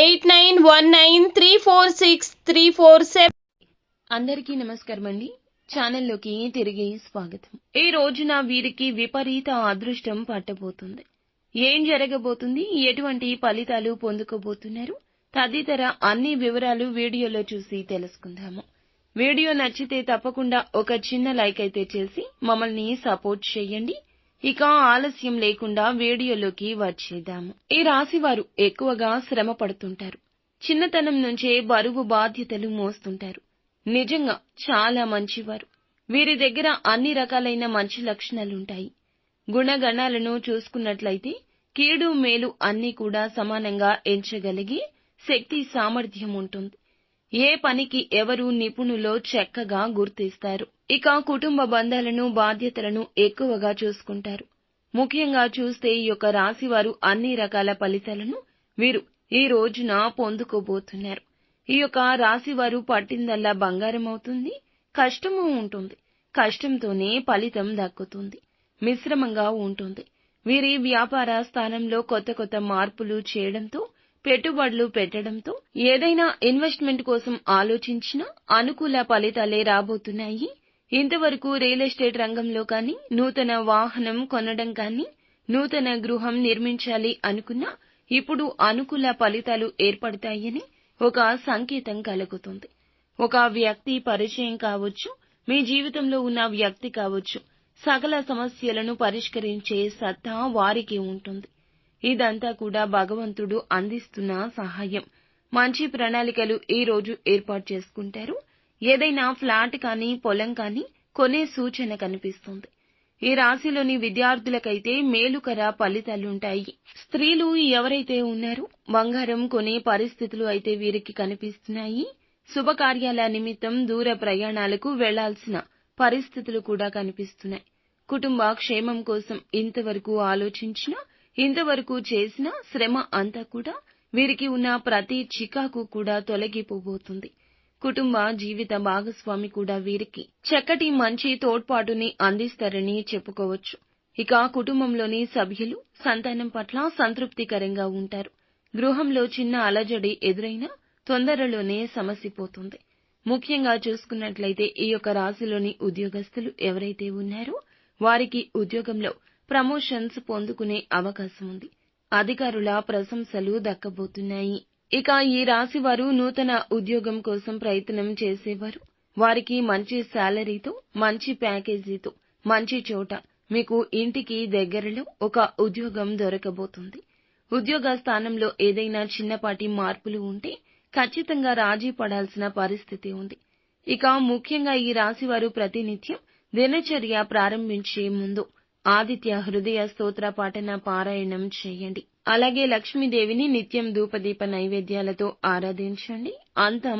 eight nine one nine three four six three four seven. అందరికీ నమస్కారం అండి ఛానల్లోకి తిరిగి స్వాగతం. ఈ రోజున వీరికి విపరీత అదృష్టం పట్టబోతుంది. ఏం జరగబోతుంది? ఎటువంటి ఫలితాలు పొందుకోబోతున్నారు? తదితర అన్ని వివరాలు వీడియోలో చూసి తెలుసుకుందాము. వీడియో నచ్చితే తప్పకుండా ఒక చిన్న లైక్ అయితే చేసి మమ్మల్ని సపోర్ట్ చేయండి. ఇక ఆలస్యం లేకుండా వీడియోలోకి వచ్చేద్దాము ఈ రాశి వారు ఎక్కువగా శ్రమ పడుతుంటారు. చిన్నతనం నుంచే బరువు బాధ్యతలు మోస్తుంటారు. నిజంగా చాలా మంచివారు. వీరి దగ్గర అన్ని రకాలైన మంచి లక్షణాలుంటాయి. గుణగణాలను చూసుకున్నట్లయితే కీడు మేలు అన్నీ కూడా సమానంగా ఎంచగలిగి శక్తి సామర్థ్యం ఉంటుంది. ఏ పనికి ఎవరు నిపుణులో చక్కగా గుర్తిస్తారు. ఇక కుటుంబ బంధాలను బాధ్యతలను ఎక్కువగా చూసుకుంటారు. ముఖ్యంగా చూస్తే ఈ యొక్క రాశి వారు అన్ని రకాల ఫలితాలను వీరు ఈ రోజున పొందుకోబోతున్నారు. ఈ యొక్క రాశి వారు పట్టిందల్లా బంగారం అవుతుంది కష్టము ఉంటుంది. కష్టంతోనే ఫలితం దక్కుతుంది మిశ్రమంగా ఉంటుంది. వీరి వ్యాపార స్థానంలో కొత్త కొత్త మార్పులు చేయడంతో పెట్టుబడులు పెట్టడంతో ఏదైనా ఇన్వెస్ట్మెంట్ కోసం ఆలోచించినా అనుకూల ఫలితాలే రాబోతున్నాయి. ఇంతవరకు రియల్ ఎస్టేట్ రంగంలో కానీ నూతన వాహనం కొనడం కానీ నూతన గృహం నిర్మించాలి అనుకున్నా ఇప్పుడు అనుకూల ఫలితాలు ఏర్పడతాయని ఒక సంకేతం కలుగుతుంది. ఒక వ్యక్తి పరిచయం కావచ్చు మీ జీవితంలో ఉన్న వ్యక్తి కావచ్చు సకల సమస్యలను పరిష్కరించే సత్తా వారికి ఉంటుంది. ఇదంతా కూడా భగవంతుడు అందిస్తున్న సహాయం. మంచి ప్రణాళికలు ఈ రోజు ఏర్పాటు చేసుకుంటారు. ఏదైనా ఫ్లాట్ కానీ పొలం కానీ కొనే సూచన కనిపిస్తుంది. ఈ రాశిలోని విద్యార్థులకైతే మేలుకర ఫలితాలుంటాయి. స్త్రీలు ఎవరైతే ఉన్నారో బంగారం కొనే పరిస్థితులు అయితే వీరికి కనిపిస్తున్నాయి. శుభకార్యాల నిమిత్తం దూర ప్రయాణాలకు వెళ్ళాల్సిన పరిస్థితులు కూడా కనిపిస్తున్నాయి. కుటుంబ క్షేమం కోసం ఇంతవరకు ఆలోచించినా ఇంతవరకు చేసిన శ్రమ అంతా కూడా వీరికి ఉన్న ప్రతి చికాకు కూడా తొలగిపోబోతుంది. కుటుంబ జీవిత భాగస్వామి కూడా వీరికి చక్కటి మంచి తోడ్పాటుని అందిస్తారని చెప్పుకోవచ్చు. ఇక కుటుంబంలోని సభ్యులు సంతానం పట్ల సంతృప్తికరంగా ఉంటారు. గృహంలో చిన్న అలజడి ఎదురైనా తొందరలోనే సమసిపోతుంది ముఖ్యంగా చూసుకున్నట్లయితే ఈ యొక్క రాశిలోని ఉద్యోగస్తులు ఎవరైతే ఉన్నారో వారికి ఉద్యోగంలో ప్రమోషన్స్ పొందుకునే అవకాశం ఉంది. అధికారుల ప్రశంసలు దక్కబోతున్నాయి. ఇక ఈ రాశి వారు నూతన ఉద్యోగం కోసం ప్రయత్నం చేసేవారు. వారికి మంచి శాలరీతో మంచి ప్యాకేజీతో మంచి చోట మీకు ఇంటికి దగ్గరలో ఒక ఉద్యోగం దొరకబోతుంది. ఉద్యోగ స్థానంలో ఏదైనా చిన్నపాటి మార్పులు ఉంటే ఖచ్చితంగా రాజీ పడాల్సిన పరిస్థితి ఉంది. ఇక ముఖ్యంగా ఈ రాశి వారు ప్రతినిత్యం దినచర్య ప్రారంభించే ముందు ఆదిత్య హృదయ స్తోత్ర పఠన పారాయణం చేయండి. అలాగే లక్ష్మీదేవిని నిత్యం ధూపదీప నైవేద్యాలతో ఆరాధించండి. అంతం